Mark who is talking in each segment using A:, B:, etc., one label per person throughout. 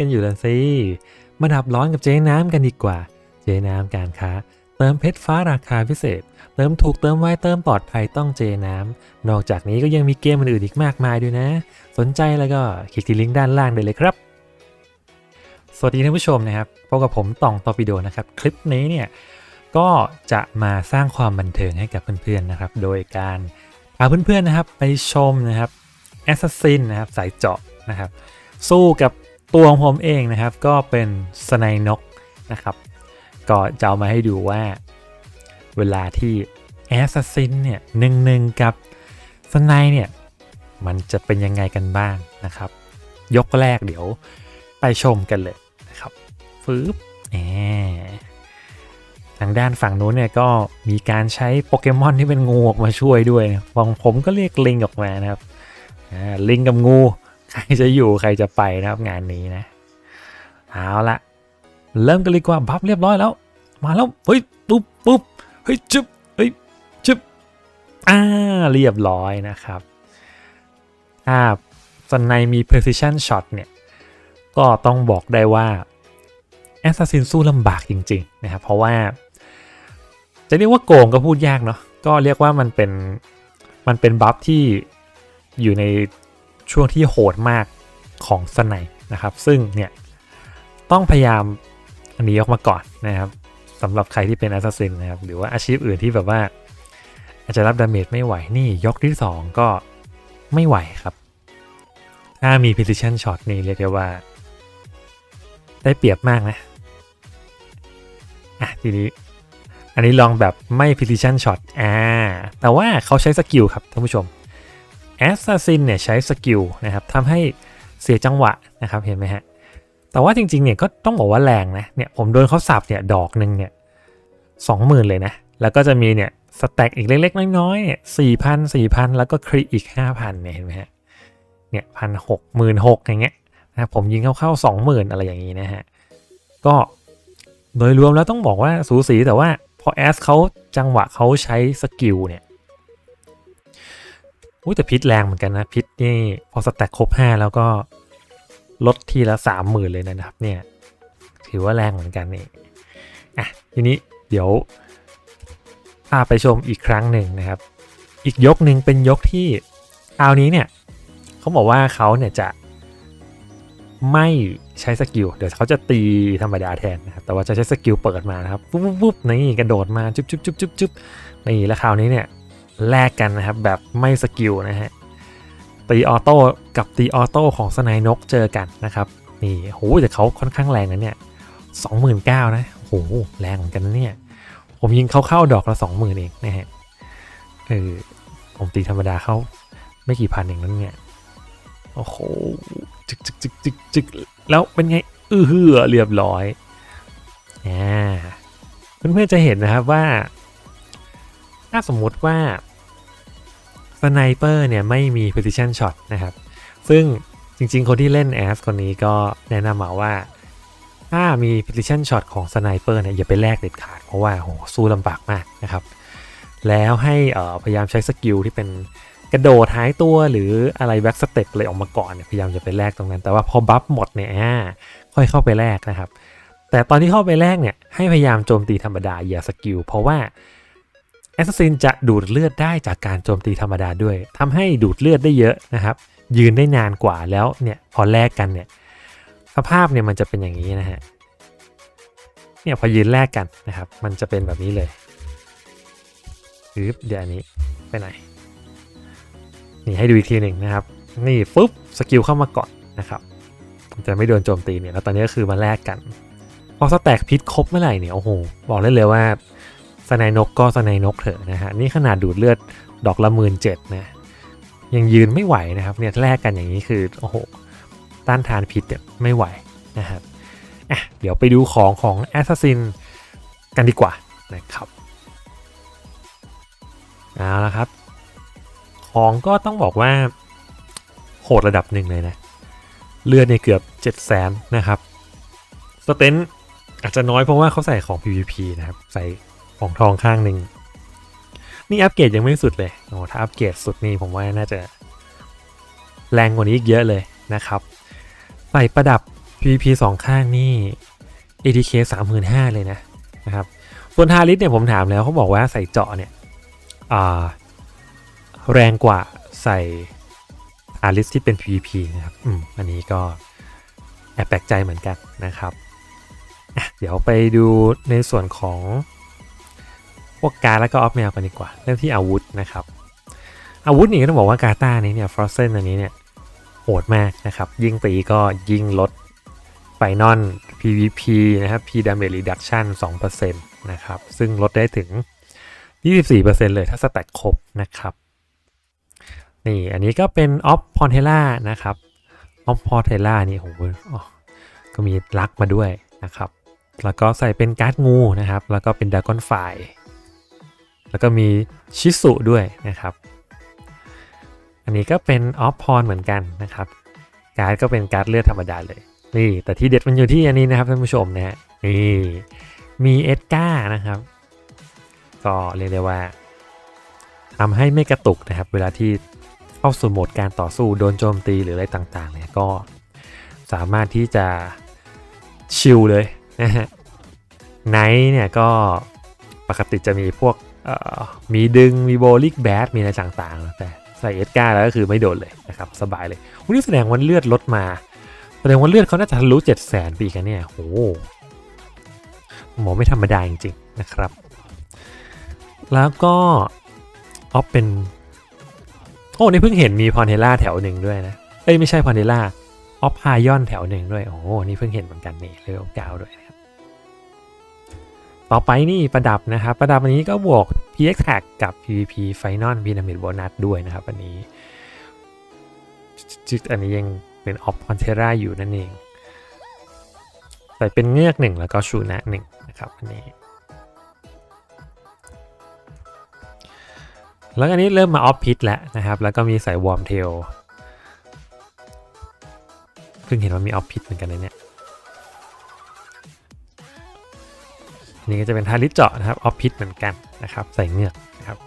A: กันอยู่ล้วสิ มาดับร้อนกับเจ๊น้ำกันดีกว่า เจ๊น้ำการค้า เติมเพชรฟ้าราคาพิเศษ เติมถูกเติมไวเติมปลอดภัยต้องเจ๊น้ำ นอกจากนี้ก็ยังมีเกมอื่นอีกมากมายด้วยนะ สนใจแล้วก็คลิกที่ลิงก์ด้านล่างได้เลยครับ สวัสดีท่านผู้ชมนะครับ พบกับผมต่องตอปิโดนะครับ คลิปนี้เนี่ยก็จะมาสร้างความบันเทิงให้กับเพื่อนๆนะครับ โดยการพาเพื่อนๆนะครับไปชมนะครับแอสซัสซินนะครับสายเจาะนะครับสู้กับ ตัวของผมเองนะครับก็เป็นสไนนกนะครับ ก็จะเอามาให้ดูว่า เวลาที่แอสซินเนี่ยหนึ่งหนึ่งกับสไนเนี่ย มันจะเป็นยังไงกันบ้างนะครับ ยกแรกเดี๋ยวไปชมกันเลยนะครับฟืบแหมทางด้านฝั่งนู้นเนี่ยก็มีการใช้โปเกมอนที่เป็นงูออกมาช่วยด้วยนะฝั่งผมก็เรียกลิงออกมานะครับลิงกับงู ใครจะอยู่ใครจะไปนะครับงานนี้นะ เอาละเริ่มกันเลยกว่าบัฟเรียบร้อยแล้ว มาแล้ว เฮ้ย ปุ๊บปุ๊บเฮ้ยจึ๊บเฮ้ยจึ๊บอ่าเรียบร้อยนะครับถ้าสนในมี precision shot เนี่ย ก็ต้องบอกได้ว่า Assassin สู้ลำบากจริง ๆ นะครับ เพราะว่า จะเรียกว่าโกงก็พูดยากเนาะก็เรียกว่ามันเป็นมันเป็นบัฟที่อยู่ใน ช่วงที่โหดมากของสไนนะครับ ซึ่งเนี่ยต้องพยายามอันนี้ออกมาก่อนนะครับสำหรับใครที่เป็น Assassin นะครับหรือว่าอาชีพอื่นที่แบบว่า อาจจะรับดาเมจไม่ไหวนี่ยกที่ 2 ก็ไม่ไหวครับ ถ้ามี precision shot นี่เรียกได้ว่า ได้เปรียบมากนะอะทีนี้อันนี้ลองแบบไม่ precision shot อ่าแต่ว่าเขาใช้สกิลครับท่านผู้ชม Assassin เนี่ยใช้สกิลนะครับทำให้เสียจังหวะนะครับเห็นไหมฮะแต่ว่าจริงๆเนี่ยก็ต้องบอกว่าแรงนะเนี่ยผมโดนเขาสับเนี่ยดอกหนึ่งเนี่ยสองหมื่นเลยนะ แล้วก็จะมีเนี่ยสแต็กอีกเล็กๆน้อยๆเนี่ยสี่พันสี่พันแล้วก็ครีอีกห้าพันเนี่ยเห็นไหมฮะเนี่ยพันหกหมื่นหกอย่างเงี้ยนะผมยิงเข้าๆสองหมื่นอะไรอย่างงี้นะฮะก็โดยรวมแล้วต้องบอกว่าสูสีแต่ว่าพอแอสเขาจังหวะเขาใช้สกิลเนี่ย อุ้ยแต่พิษแรงเหมือนกันนะ พิษนี่พอสแต็กครบ 5 แล้วก็ลดทีละ 3 0,000 เลยนะครับเนี่ยถือว่าแรงเหมือนกันนี่อะทีนี้เดี๋ยวพาไปชมอีกครั้งหนึ่งนะครับ อีกยกหนึ่งเป็นยกที่คราวนี้เนี่ยเขาบอกว่าเขาเนี่ยจะไม่ใช้สกิลเดี๋ยวเขาจะตีธรรมดาแทนนะครับแต่ว่าจะใช้สกิลเปิดมานะครับปุ๊บปุ๊บนี่กระโดดมาจุ๊บจุ๊บจุ๊บจุ๊บจุ๊บนี่แล้วคราวนี้เนี่ย แลกกันนะครับ แบบไม่สกิลนะฮะตีออโต้กับตีออโต้ของสไนนกเจอกันนะครับ นี่โหแต่เขาค่อนข้างแรงนะเนี่ยสองหมื่นเก้านะโหแรงเหมือนกันนะเนี่ย ผมยิงเข้าๆดอกละสองหมื่นเองนะฮะเออผมตีธรรมดาเข้าไม่กี่พันเองนั้นเนี่ยโอ้โหจึกจึกจึกจึกจึกแล้วเป็นไงเออเหือเรียบร้อยอ่าเพื่อนๆจะเห็นนะครับว่า ถ้าสมมุติว่า สไนเปอร์เนี่ยไม่มี precision shot นะครับ ซึ่งจริงๆ คนที่เล่นแอสคนนี้ก็แนะนำมาว่า ถ้ามี precision shot ของสไนเปอร์เนี่ยอย่าไปแลกเด็ดขาด เพราะว่าโหสู้ลำบากมากนะครับ แล้วให้พยายามใช้สกิลที่เป็นกระโดดหายตัวหรืออะไรแบ็กสเต็ปอะไรออกมาก่อนเนี่ยพยายามจะไปแลกตรงนั้น แต่ว่าพอบัฟหมดเนี่ยค่อยเข้าไปแลกนะครับ แต่ตอนที่เข้าไปแลกเนี่ยให้พยายามโจมตีธรรมดาอย่าสกิลเพราะว่า แอสซัสซินจะดูดเลือดได้จากการโจมตีธรรมดาด้วยทำให้ดูดเลือดได้เยอะนะครับ ยืนได้นานกว่าแล้วเนี่ยพอแลกกันเนี่ยสภาพเนี่ยมันจะเป็นอย่างนี้นะฮะเนี่ยพอยืนแลกกันนะครับ มันจะเป็นแบบนี้เลยปึ๊บเดี๋ยวอันนี้ไปไหนนี่ให้ดูอีกทีหนึ่งนะครับ นี่ฟึบสกิลเข้ามาก่อนนะครับจะไม่โดนโจมตีเนี่ยแล้วตอนนี้ก็คือมาแลกกันพอสแต็กพิษครบเมื่อไหร่เนี่ยโอ้โหบอกได้เลยว่า สไนนกก็สไนนกเถอะนะฮะนี่ขนาดดูดเลือดดอกละหมื่นเจ็ดนะยังยืนไม่ไหวนะครับเนี่ยแลกกันอย่างนี้คือโอ้โหต้านทานพิษเนี่ยไม่ไหวนะครับอะเดี๋ยวไปดูของของแอสซัสซินกันดีกว่านะครับเอาละครับ ของก็ต้องบอกว่าโหดระดับหนึ่งเลยนะ เลือดในเกือบ7 0 0แสนนะครับสเตนอาจจะน้อยเพราะว่าเขาใส่ของ PVP นะครับ ใส่ ของทองข้างหนึ่งนี่อัปเกรดยังไม่สุดเลยโอ้ถ้าอัปเกรดสุดนี่ผมว่าน่าจะ แรงกว่านี้อีกเยอะเลยนะครับใส่ประดับ PVP สองข้างนี่ ATK 35,000เลยนะนะครับส่วนทาริสเนี่ยผมถามแล้วเขาบอกว่าใส่เจาะเนี่ยแรงกว่าใส่ทาริสที่เป็น PVP นะครับอืมอันนี้ก็แอบแปลกใจเหมือนกันนะครับ เดี๋ยวไปดูในส่วนของ พวกการแล้วก็ออฟแมวกันดีกว่า เริ่มที่อาวุธนะครับ อาวุธนี่ก็ต้องบอกว่ากาตานี้เนี่ยฟรอสเซนอันนี้เนี่ยโหดมากนะครับ ยิ่งตีก็ยิ่งลดไฟนอล PVP นะครับ P damage reduction 2%นะครับ ซึ่งลดได้ถึง 24%เลยถ้าสแต็กครบนะครับ นี่ อันนี้ก็เป็นออฟพอนเทล่านะครับออฟพอนเทล่านี่โหก็มีลักมาด้วยนะครับ แล้วก็ใส่เป็นการ์ดงูนะครับ แล้วก็เป็นดากอนไฟ แล้วก็มีชิสุด้วยนะครับ อันนี้ก็เป็นออฟพรเหมือนกันนะครับ การ์ดก็เป็นการ์ดเลือดธรรมดาเลย นี่ แต่ที่เด็ดมันอยู่ที่อันนี้นะครับท่านผู้ชมนะฮะ นี่ มีเอสกานะครับ ก็เรียกได้ว่าทำให้ไม่กระตุกนะครับ เวลาที่เข้าสู่โหมดการต่อสู้โดนโจมตีหรืออะไรต่างๆ เนี่ยก็สามารถที่จะชิลเลยนะฮะไนท์เนี่ยก็ปกติจะมีพวก มีดึงมีโบลิกแบดมีอะไรต่างๆ แต่ใส่เอสกาแล้วก็คือไม่โดนเลยนะครับสบายเลยวันนี้แสดงว่าเลือดลดมาแสดงว่าเลือดเขาน่าจะทะลุเจ็ดแสนปีกันเนี่ยโหหมอไม่ธรรมดาจริงๆนะครับ แล้วก็ออฟเป็นโอ้นี่เพิ่งเห็นมีพอนเทล่าแถวหนึ่งด้วยนะเอ้ยไม่ใช่พอนเทล่าออฟพายอนแถวหนึ่งด้วยโอ้โหนี่เพิ่งเห็นเหมือนกันนี่เลเวลเก้าด้วยนะครับ ต่อไปนี่ประดับนะครับ ประดับอันนี้ก็บวก PX Tag กับ PVP Final Pyramid Bonus ด้วยนะครับอันนี้จึกอันนี้ยังเป็นออฟพอนเทล่าอยู่นั่นเองใส่เป็นเงือกหนึ่งแล้วก็ชูนะหนึ่งนะครับอันนี้ แล้วอันนี้เริ่มมาออฟพิทแล้วนะครับ แล้วก็มีใส่วอร์มเทลเพิ่งเห็นว่ามีออฟพิทเหมือนกันเลยเนี่ย นี้ก็จะเป็นทาริสเจาะนะครับออฟพิทเหมือนกันนะครับใส่เงือกนะครับ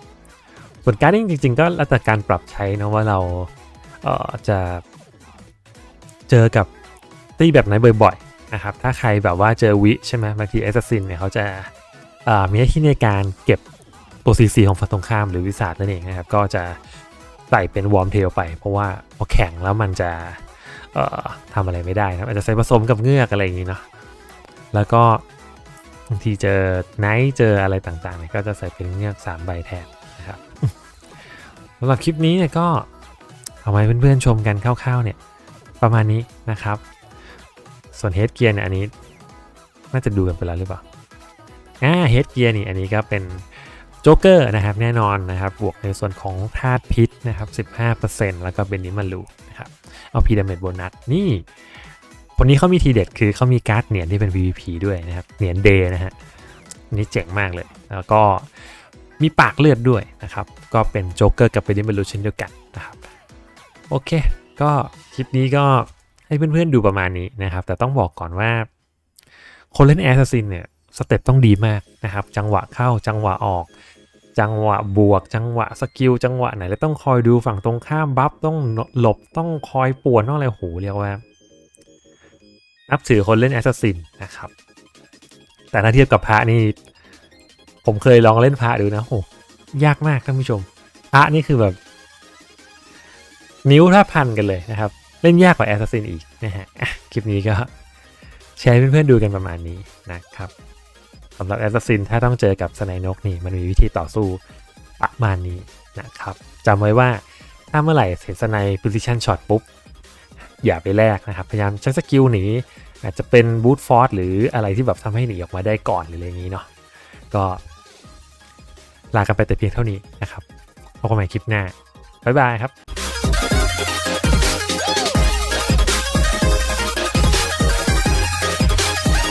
A: ส่วนการ์ดิ้งจริง ๆ ก็แล้วแต่การปรับใช้นะว่าเราเอ่อจะเจอกับตีแบบไหนบ่อยๆนะครับถ้าใครแบบว่าเจอวิใช่ไหมบางทีแอสซินเนี่ยเขาจะเอ่อมีหน้าที่ในการเก็บตัว CC ของฝั่งตรงข้ามหรือวิสาดนั่นเองนะครับก็จะใส่เป็นวอร์มเทลไป เพราะว่าพอแข็งแล้วมันจะเอ่อทำอะไรไม่ได้นะครับอาจจะใส่ผสมกับเงือกอะไรอย่างนี้เนาะแล้วก็ บางทีเจอไนท์เจออะไรต่างๆเนี่ยก็จะใส่เป็นเงือก3ใบแทนนะครับสำหรับคลิปนี้เนี่ยก็เอาไว้เพื่อนๆชมกันคร่าวๆเนี่ยประมาณนี้นะครับ ส่วนเฮดเกียร์เนี่ยอันนี้น่าจะดูกันไปแล้วหรือเปล่าอ่าเฮดเกียร์นี่อันนี้ก็เป็นโจ๊กเกอร์นะครับแน่นอนนะครับบวกในส่วนของธาตุพิษนะครับ 15%แล้วก็เป็นนิมารูนะครับเอาพีดาเมจโบนัสนี่ คนนี้เขามีทีเด็ดคือเขามีการ์ดเหรียญที่เป็น PVP ด้วยนะครับ เหรียญเดย์นะฮะอันนี่เจ๋งมากเลย แล้วก็มีปากเลือดด้วยนะครับ ก็เป็นโจ๊กเกอร์กับเป็นนิมารูเช่นเดียวกันนะครับ โอเค ก็คลิปนี้ก็ให้เพื่อนๆดูประมาณนี้นะครับ แต่ต้องบอกก่อนว่า คนเล่นแอสซัสซินเนี่ยสเต็ปต้องดีมากนะครับ จังหวะเข้าจังหวะออก จังหวะบวก จังหวะสกิลจังหวะไหนแล้วต้องคอยดูฝั่งตรงข้ามบัฟต้องหลบต้องคอยป่วนต้องอะไรโหเรียกว่า นับถือคนเล่นแอสซัสซินนะครับ แต่ถ้าเทียบกับพระนี่ ผมเคยลองเล่นพระดูนะโหยากมากท่านผู้ชม พระนี่คือแบบ นิ้วถ้าพันกันเลยนะครับ เล่นยากกว่าแอสซัสซินอีกนะฮะคลิปนี้ก็แชร์เพื่อนๆดูกันประมาณนี้นะครับสำหรับแอสซัสซินถ้าต้องเจอกับสไนนกนี่ มันมีวิธีต่อสู้ประมาณนี้นะครับจำไว้ว่าถ้าเมื่อไหร่เห็นสไน position shot ปุ๊บ อย่าไปแลกนะครับ พยายามใช้สกิลหนีอาจจะเป็นบูทฟอร์สหรืออะไรที่แบบทำให้หนีออกมาได้ก่อนหรืออะไรอย่างนี้เนาะก็ลากันไปแต่เพียงเท่านี้นะครับพบกันใหม่คลิปหน้าบ๊ายบายครับ